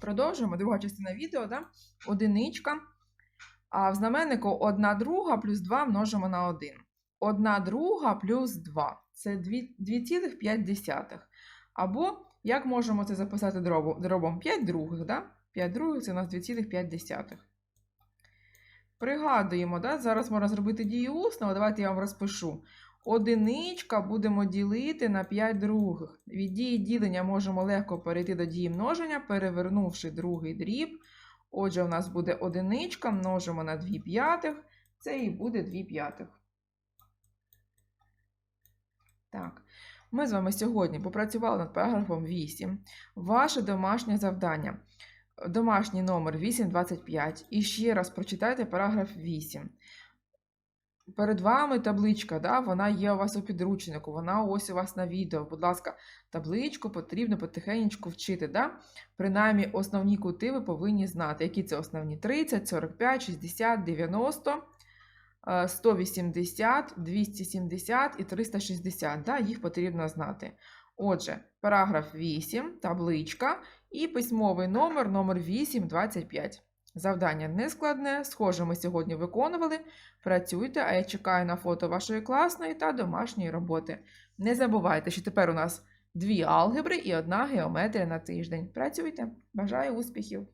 Продовжуємо. Друга частина відео, да? одиничка. А в знаменнику 1 друга плюс 2 множимо на 1. 1 друга плюс 2. Це 2,5. Або як можемо це записати дробом? дробом 5 других, да? 5 других це у нас 2,5. Пригадуємо, да? зараз можна зробити дію усно, давайте я вам розпишу. Одиничка будемо ділити на 5 других. Від дії ділення можемо легко перейти до дії множення, перевернувши другий дріб. Отже, у нас буде одиничка, множимо на 2 п'ятих, це і буде 2 п'ятих. Так, ми з вами сьогодні попрацювали над параграфом 8. Ваше домашнє завдання. Домашній номер 825. І ще раз прочитайте параграф 8. Перед вами табличка, да? вона є у вас у підручнику, вона ось у вас на відео. Будь ласка, табличку потрібно потихеньку вчити. Да? Принаймні, основні кути ви повинні знати. Які це основні? 30, 45, 60, 90, е, 180, 270 і 360. Да? Їх потрібно знати. Отже, параграф 8, табличка і письмовий номер, номер 825. Завдання нескладне, схоже, ми сьогодні виконували. Працюйте, а я чекаю на фото вашої класної та домашньої роботи. Не забувайте, що тепер у нас дві алгебри і одна геометрія на тиждень. Працюйте! Бажаю успіхів!